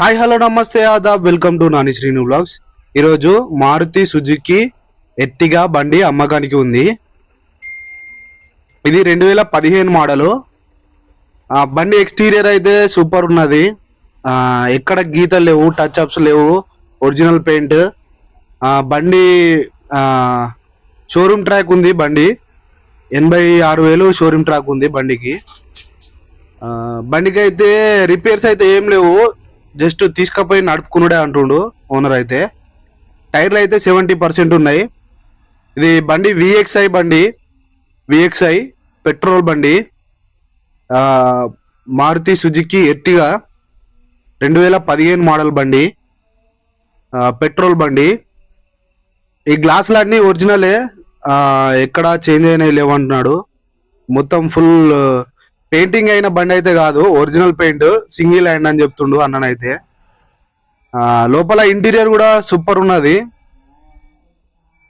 Hi hello నమస్తే Aadab. Welcome to Nani Srinu blogs ఈరోజు Maruti Suzuki ఎట్టిగా బండి అమ్మకానికి ఉంది. ఇది రెండు వేల పదిహేను మోడలు బండి ఎక్స్టీరియర్ అయితే సూపర్ ఉన్నది. ఎక్కడ గీతలు లేవు టచ్ అప్స్ లేవు ఒరిజినల్ పెయింట్ బండి షోరూమ్ ట్రాక్ ఉంది బండి. ఎనభై ఆరు వేలు షోరూమ్ ట్రాక్ ఉంది బండికి. బండికి అయితే రిపేర్స్ అయితే ఏం లేవు. జస్ట్ తీసుకపోయి నడుపుకున్నాడే అంటుండు ఓనర్ అయితే. టైర్లు అయితే సెవెంటీ పర్సెంట్ ఉన్నాయి. ఇది బండి విఎక్స్ఐ బండి. విఎక్స్ఐ పెట్రోల్ బండి. మారుతి సుజుకి ఎర్టిగా రెండు వేల పదిహేను మోడల్ బండి. పెట్రోల్ బండి. ఈ గ్లాసులు అన్నీ ఒరిజినలే. ఎక్కడా చేంజ్ అయినాయి లేవంటున్నాడు. మొత్తం ఫుల్ పెయింటింగ్ అయిన బండి అయితే కాదు ఒరిజినల్ పెయింట్ సింగిల్ హ్యాండ్ అని చెప్తుండు అన్ననైతే. లోపల ఇంటీరియర్ కూడా సూపర్ ఉన్నది.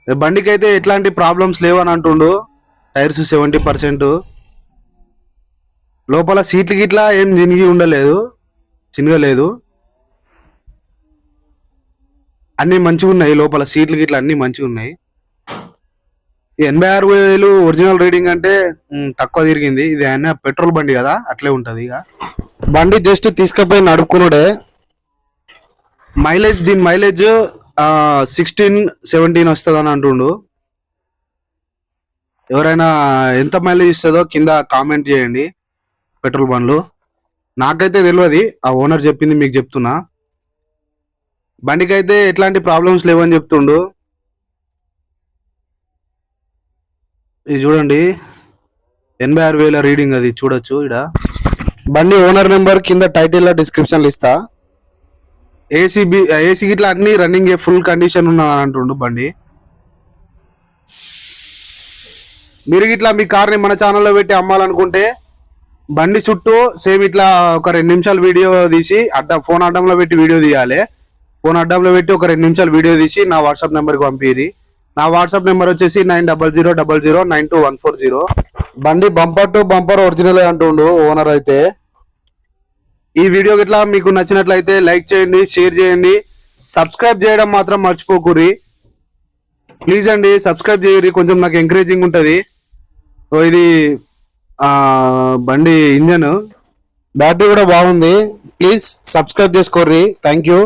బండికి అయితే ఎట్లాంటి ప్రాబ్లమ్స్ లేవని అంటుండు టైర్స్ సెవెంటీ పర్సెంట్. లోపల సీట్లు గిట్లా ఏం జినిగి ఉండలేదు చినగలేదు. అన్నీ మంచిగా ఉన్నాయి లోపల సీట్లు గిట్లా అన్నీ మంచిగా ఉన్నాయి ఎనభై ఆరు వేలు ఒరిజినల్ రీడింగ్ అంటే తక్కువ తిరిగింది. ఇది ఆయన పెట్రోల్ బండి కదా అట్లే ఉంటుంది ఇక. బండి జస్ట్ తీసుకుపోయి నడుపుకున్నాడే మైలేజ్ దీని మైలేజ్ సిక్స్టీన్ సెవెంటీన్ వస్తుంది అని అంటుండు. ఎవరైనా ఎంత మైలేజ్ ఇస్తుందో కింద కామెంట్ చేయండి పెట్రోల్ బండ్లు. నాకైతే తెలియదు ఆ ఓనర్ చెప్పింది మీకు చెప్తున్నా. బండికి అయితే ఎట్లాంటి ప్రాబ్లమ్స్ లేవని చెప్తుండు. ఇది చూడండి. ఎనభై ఆరు వేల రీడింగ్ అది చూడొచ్చు ఇక్కడ బండి ఓనర్ నెంబర్ కింద టైటిల్ డిస్క్రిప్షన్లు డిస్క్రిప్షన్ ఇస్తా. ఏసీ బి ఏసీ గిట్లా అన్ని రన్నింగ్ ఫుల్ కండిషన్ ఉన్నదని అంటుండు బండి. మీరు ఇట్లా మీ కార్ని మన ఛానల్లో పెట్టి అమ్మాలనుకుంటే బండి చుట్టూ సేమ్ ఇట్లా ఒక రెండు నిమిషాలు వీడియో తీసి అడ్డ ఫోన్ అడ్డంలో పెట్టి వీడియో తీయాలి. ఫోన్ అడ్డంలో పెట్టి ఒక రెండు నిమిషాలు వీడియో తీసి నా వాట్సాప్ నెంబర్కి పంపిరి నా వాట్సాప్ నెంబర్ వచ్చేసి nine double zero double zero nine two one four zero. బండి బంపర్ టు బంపర్ ఒరిజినల్ అంటుండు ఓనర్ అయితే. ఈ వీడియో గిట్లా మీకు నచ్చినట్లయితే లైక్ చేయండి షేర్ చేయండి. సబ్స్క్రైబ్ చేయడం మాత్రం మర్చిపోకూరి ప్లీజ్ అండి సబ్స్క్రైబ్ చేయరి కొంచెం నాకు ఎంకరేజింగ్ ఉంటుంది. సో ఇది బండి ఇంజన్. బ్యాటరీ కూడా బాగుంది. Please subscribe చేసుకోర్రి. Thank you.